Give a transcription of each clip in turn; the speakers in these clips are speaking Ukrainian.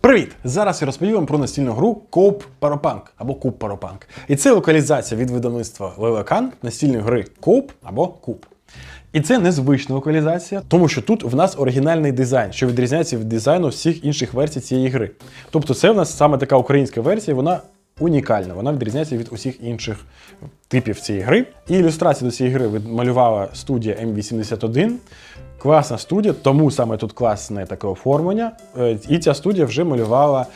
Привіт! Зараз я розповім вам про настільну гру Parapunk або Coop Parapunk. І це локалізація від видавництва Лелекан настільної гри Coop або Coop. І це незвична локалізація, тому що тут в нас оригінальний дизайн, що відрізняється від дизайну всіх інших версій цієї гри. Тобто, це в нас саме така українська версія, вона унікальна, вона відрізняється від усіх інших типів цієї гри. І ілюстрацію до цієї гри відмалювала студія M81. Класна студія, тому саме тут класне таке оформлення. Е, І ця студія вже малювала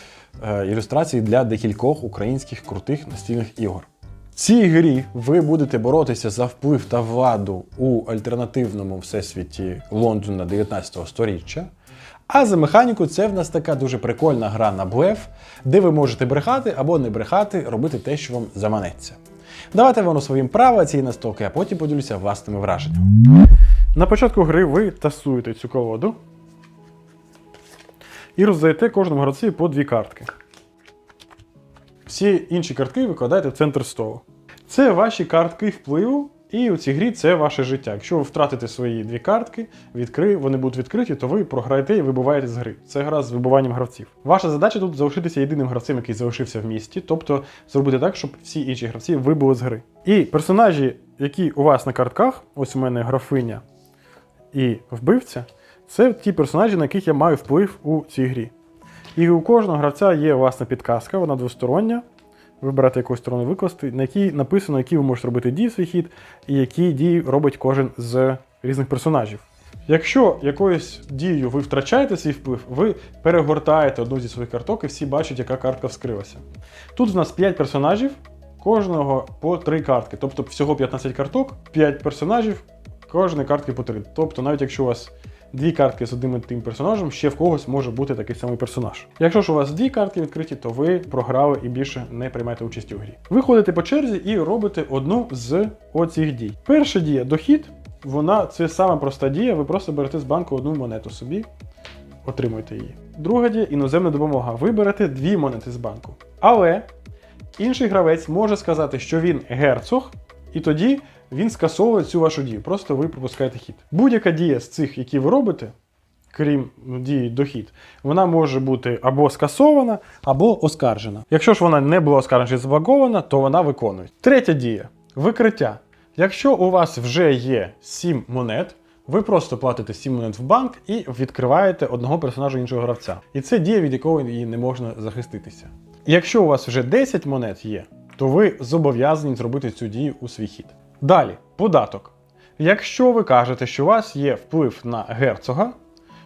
е, ілюстрації для декількох українських крутих настільних ігор. В цій грі ви будете боротися за вплив та владу у альтернативному всесвіті Лондона 19 століття. А за механіку це в нас така дуже прикольна гра на блеф, де ви можете брехати або не брехати, робити те, що вам заманеться. Давайте воно своїм право цієї настолки, а потім поділюся власними враженнями. На початку гри ви тасуєте цю колоду і роздаєте кожному гравцеві по дві картки. Всі інші картки викладаєте в центр столу. Це ваші картки впливу, і у цій грі це ваше життя. Якщо ви втратите свої дві картки, відкри... вони будуть відкриті, то ви програєте і вибуваєте з гри. Це гра з вибуванням гравців. Ваша задача тут залишитися єдиним гравцем, який залишився в місті, тобто зробити так, щоб всі інші гравці вибули з гри. І персонажі, які у вас на картках, ось у мене графиня і вбивця, це ті персонажі, на яких я маю вплив у цій грі. І у кожного гравця є власна підказка, вона двостороння. Вибирати якусь сторону викласти, на якій написано, які ви можете робити дії в свій хід, і які дії робить кожен з різних персонажів. Якщо якоюсь дією ви втрачаєте свій вплив, ви перегортаєте одну зі своїх карток і всі бачать, яка картка вскрилася. Тут в нас 5 персонажів, кожного по 3 картки. Тобто всього 15 карток, 5 персонажів, кожної картки по 3. Тобто, навіть якщо у вас дві картки з одним і тим персонажем, ще в когось може бути такий самий персонаж. Якщо ж у вас дві картки відкриті, то ви програли і більше не приймаєте участь у грі. Ви ходите по черзі і робите одну з оцих дій. Перша дія дохід, вона це сама проста дія, ви просто берете з банку одну монету собі, отримуєте її. Друга дія іноземна допомога. Ви берете дві монети з банку. Але інший гравець може сказати, що він герцог, і тоді він скасовує цю вашу дію. Просто ви пропускаєте хід. Будь-яка дія з цих, які ви робите, крім дії дохід, вона може бути або скасована, або оскаржена. Якщо ж вона не була оскаржена чи забагована, то вона виконує. Третя дія викриття. Якщо у вас вже є 7 монет, ви просто платите 7 монет в банк і відкриваєте одного персонажа іншого гравця. І це дія, від якої її не можна захиститися. Якщо у вас вже 10 монет є, то ви зобов'язані зробити цю дію у свій хід. Далі, податок. Якщо ви кажете, що у вас є вплив на герцога,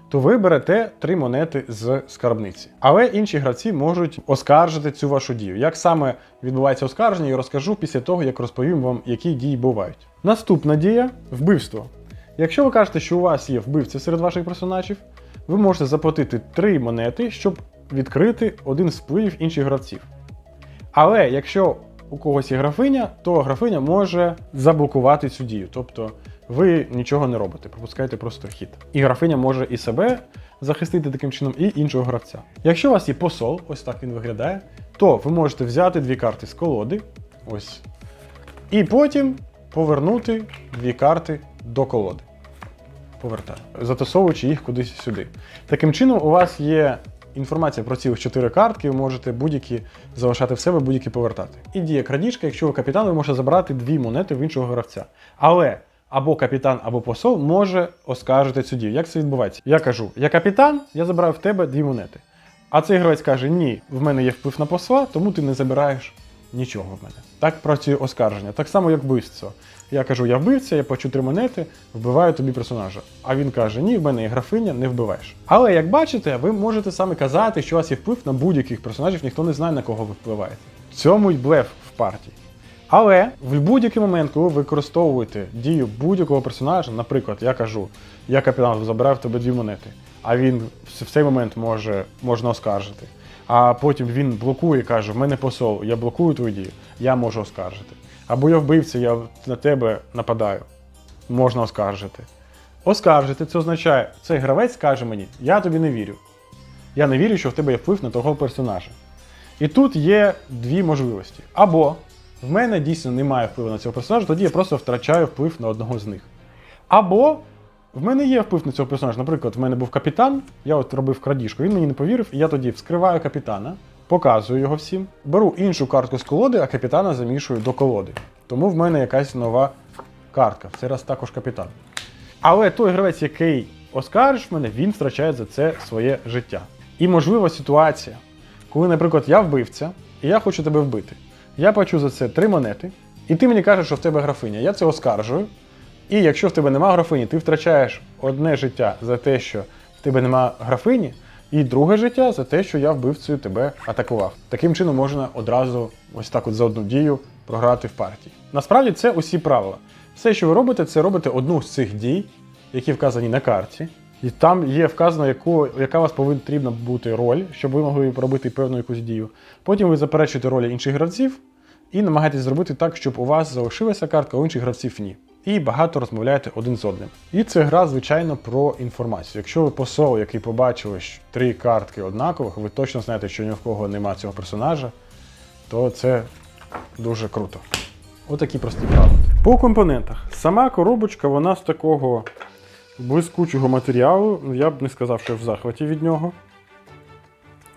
то ви берете три монети з скарбниці. Але інші гравці можуть оскаржити цю вашу дію. Як саме відбувається оскарження, я розкажу після того, як розповім вам, які дії бувають. Наступна дія вбивство. Якщо ви кажете, що у вас є вбивця серед ваших персонажів, ви можете заплатити три монети, щоб відкрити один з впливів інших гравців. Але якщо у когось є графиня, то графиня може заблокувати цю дію. Тобто ви нічого не робите, пропускаєте просто хід. І графиня може і себе захистити таким чином, і іншого гравця. Якщо у вас є посол, ось так він виглядає, то ви можете взяти дві карти з колоди, ось, і потім повернути дві карти до колоди. Повертаю, затасовуючи їх кудись сюди. Таким чином, у вас є інформація про ці чотири картки, ви можете будь-які залишати в себе, будь-які повертати. І діє крадіжка, якщо ви капітан, ви можете забрати дві монети в іншого гравця. Але або капітан, або посол може оскаржити цю дію. Як це відбувається? Я кажу: я капітан, я забираю в тебе дві монети. А цей гравець каже: Ні, в мене є вплив на посла, тому ти не забираєш нічого в мене. Так працює оскарження. Так само, як вбивство. Я кажу, я вбивця, я плачу три монети, вбиваю тобі персонажа. А він каже: Ні, в мене є графиня, не вбиваєш. Але як бачите, ви можете саме казати, що у вас є вплив на будь-яких персонажів, ніхто не знає, на кого ви впливаєте. Цьому й блеф в партії. Але в будь-який момент, коли ви використовуєте дію будь-якого персонажа, наприклад, я кажу, я капітан забираю в тебе дві монети, а він в цей момент може можна оскаржити. А потім він блокує, каже: в мене посол, я блокую твою дію, я можу оскаржити. Або я вбивця, я на тебе нападаю, можна оскаржити. Оскаржити це означає, цей гравець каже мені, я тобі не вірю. Я не вірю, що в тебе є вплив на того персонажа. І тут є дві можливості. Або в мене дійсно немає впливу на цього персонажа, тоді я просто втрачаю вплив на одного з них. Або В мене є вплив на цього персонажа. Наприклад, в мене був капітан, я от робив крадіжку, він мені не повірив, і я тоді вскриваю капітана, показую його всім, беру іншу картку з колоди, а капітана замішую до колоди. Тому в мене якась нова картка. Це раз також капітан. Але той гравець, який оскаржить мене, він втрачає за це своє життя. І можлива ситуація, коли, наприклад, я вбивця, і я хочу тебе вбити. Я плачу за це три монети, і ти мені кажеш, що в тебе графиня. Я це оскаржую. І якщо в тебе нема графині, ти втрачаєш одне життя за те, що в тебе нема графині, і друге життя за те, що я вбивцею тебе атакував. Таким чином можна одразу ось так от за одну дію програти в партії. Насправді це усі правила. Все, що ви робите, це робите одну з цих дій, які вказані на карті. І там є вказано, яку, яка у вас потрібна бути роль, щоб ви могли робити певну якусь дію. Потім ви заперечуєте ролі інших гравців і намагаєтесь зробити так, щоб у вас залишилася картка, а у інших гравців ні. І багато розмовляєте один з одним. І це гра, звичайно, про інформацію. Якщо ви посол, який побачили три картки однакових, ви точно знаєте, що ні в кого нема цього персонажа, то це дуже круто. Отакі прості правила. По компонентах. Сама коробочка, вона з такого блискучого матеріалу. Я б не сказав, що я в захваті від нього.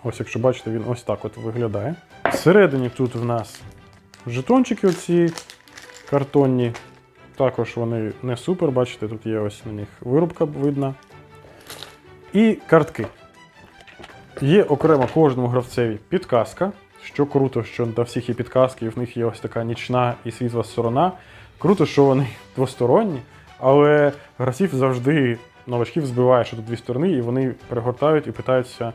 Ось, якщо бачите, він ось так от виглядає. Всередині тут в нас жетончики оці картонні. Також вони не супер, бачите, тут є ось на них вирубка видна. І картки. Є окремо кожному гравцеві підказка. Що круто, що на всіх є підказки, і в них є ось така нічна і світла сторона. Круто, що вони двосторонні, але гравців завжди новачків збиває, що тут дві сторони, і вони перегортають і питаються,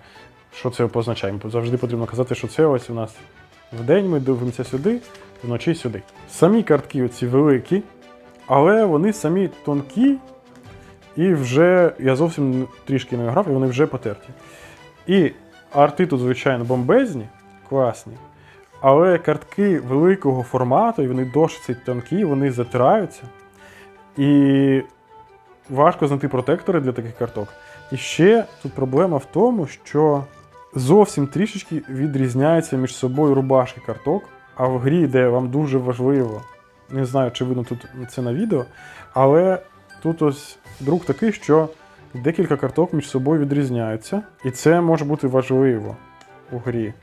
що це позначає. Завжди потрібно казати, що це ось у нас вдень ми дивимося сюди, вночі сюди. Самі картки оці великі, але вони самі тонкі, і вже я зовсім трішки не грав, і вони вже потерті. І арти тут, звичайно, бомбезні, класні. Але картки великого формату, і вони досить тонкі, вони затираються. І важко знайти протектори для таких карток. І ще тут проблема в тому, що зовсім трішечки відрізняються між собою рубашки карток, а в грі, де вам дуже важливо, не знаю, чи видно тут це на відео, але тут ось друк такий, що декілька карток між собою відрізняються, і це може бути важливо у грі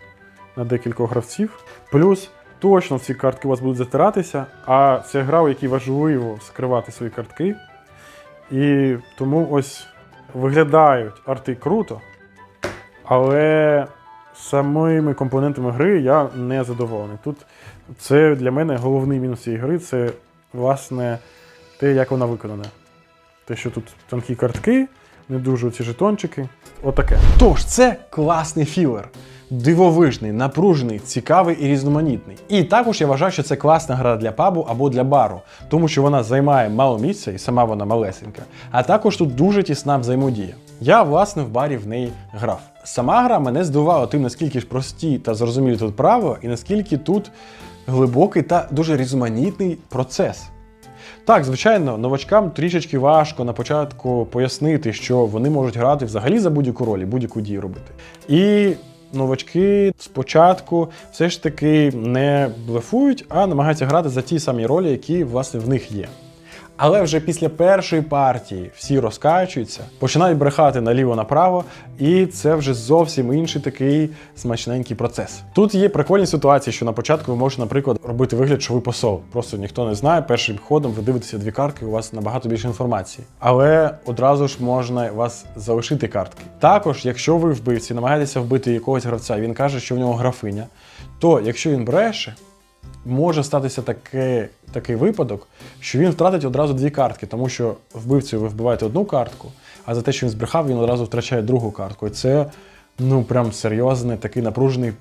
на декількох гравців. Плюс точно ці картки у вас будуть затиратися, а це гра, у якій важливо скривати свої картки. І тому ось виглядають арти круто, але самими компонентами гри я не задоволений. Тут це для мене головний мінус цієї гри це, власне, те, як вона виконана. Те, що тут тонкі картки, не дуже ці жетончики. Отаке. Тож, це класний філер. Дивовижний, напружений, цікавий і різноманітний. І також я вважаю, що це класна гра для пабу або для бару, тому що вона займає мало місця і сама вона малесенька. А також тут дуже тісна взаємодія. Я, власне, в барі в неї грав. Сама гра мене здивувала тим, наскільки ж прості та зрозумілі тут правила, і наскільки тут глибокий та дуже різноманітний процес. Так, звичайно, новачкам трішечки важко на початку пояснити, що вони можуть грати взагалі за будь-яку роль будь-яку дію робити. І новачки спочатку все ж таки не блефують, а намагаються грати за ті самі ролі, які власне в них є. Але вже після першої партії всі розкачуються, починають брехати наліво-направо, і це вже зовсім інший такий смачненький процес. Тут є прикольні ситуації, що на початку ви можете, наприклад, робити вигляд, що ви посол. Просто ніхто не знає. Першим ходом ви дивитеся дві картки, у вас набагато більше інформації. Але одразу ж можна вас залишити картки. Також, якщо ви вбивці, намагаєтеся вбити якогось гравця, і він каже, що в нього графиня, то якщо він бреше, може статися таке, такий випадок, що він втратить одразу дві картки, тому що вбивцею ви вбиваєте одну картку, а за те, що він збрехав, він одразу втрачає другу картку. І це ну прям серйозний такий напружений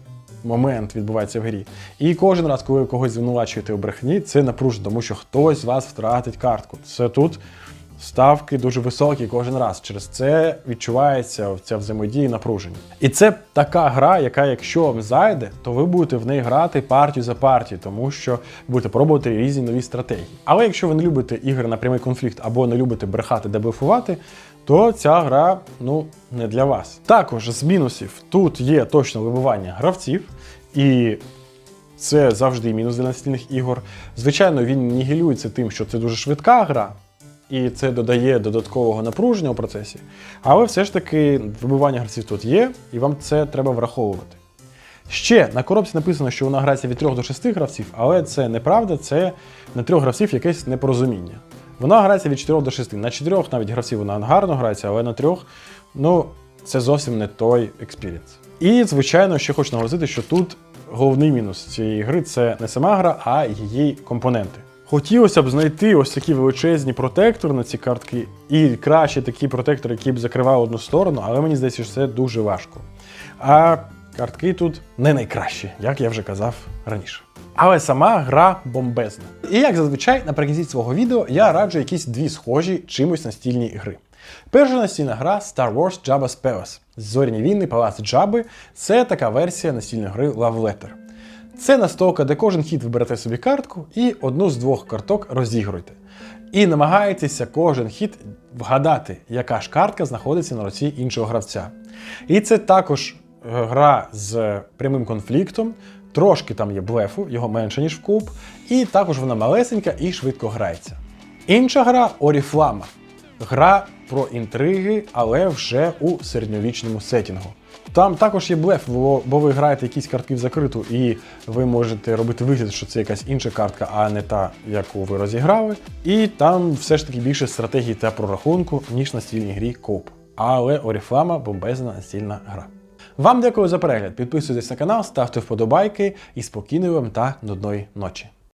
момент відбувається в грі. І кожен раз, коли ви когось звинувачуєте у брехні, це напружено, тому що хтось з вас втратить картку. Це тут. Ставки дуже високі кожен раз. Через це відчувається ця взаємодія і напруження. І це така гра, яка, якщо вам зайде, то ви будете в неї грати партію за партією, тому що будете пробувати різні нові стратегії. Але якщо ви не любите ігри на прямий конфлікт або не любите брехати, де блефувати, то ця гра ну не для вас. Також з мінусів тут є точно вибивання гравців і. Це завжди мінус для настільних ігор. Звичайно, він нігілюється тим, що це дуже швидка гра, і це додає додаткового напруження у процесі. Але все ж таки вибивання гравців тут є, і вам це треба враховувати. Ще на коробці написано, що вона грається від 3 до 6 гравців, але це неправда, це на трьох гравців якесь непорозуміння. Вона грається від 4 до 6. На 4 навіть гравців вона гарно грається, але на трьох, ну, це зовсім не той експірієнс. І, звичайно, ще хочу наголосити, що тут головний мінус цієї гри це не сама гра, а її компоненти. Хотілося б знайти ось такі величезні протектори на ці картки, і краще такі протектори, які б закривали одну сторону, але мені здається, що це дуже важко. А картки тут не найкращі, як я вже казав раніше. Але сама гра бомбезна. І як зазвичай, наприкінці свого відео я раджу якісь дві схожі чимось настільні гри. Перша настільна гра Star Wars Jabba's Palace. Зоряні війни Палац Джаби це така версія настільної гри Love Letter. Це настолка, де кожен хід ви берете собі картку і одну з двох карток розігруєте. І намагаєтеся кожен хід вгадати, яка ж картка знаходиться на руці іншого гравця. І це також е, гра з прямим конфліктом, трошки там є блефу, його менше, ніж в куб, і також вона малесенька і швидко грається. Інша гра Oriflama. Гра про інтриги, але вже у середньовічному сетінгу. Там також є блеф, бо, бо ви граєте якісь картки в закриту, і ви можете робити вигляд, що це якась інша картка, а не та, яку ви розіграли. І там все ж таки більше стратегії та прорахунку, ніж на стільній грі Коп. Але Oriflama бомбезна настільна гра. Вам дякую за перегляд. Підписуйтесь на канал, ставте вподобайки і спокійної вам та нудної ночі.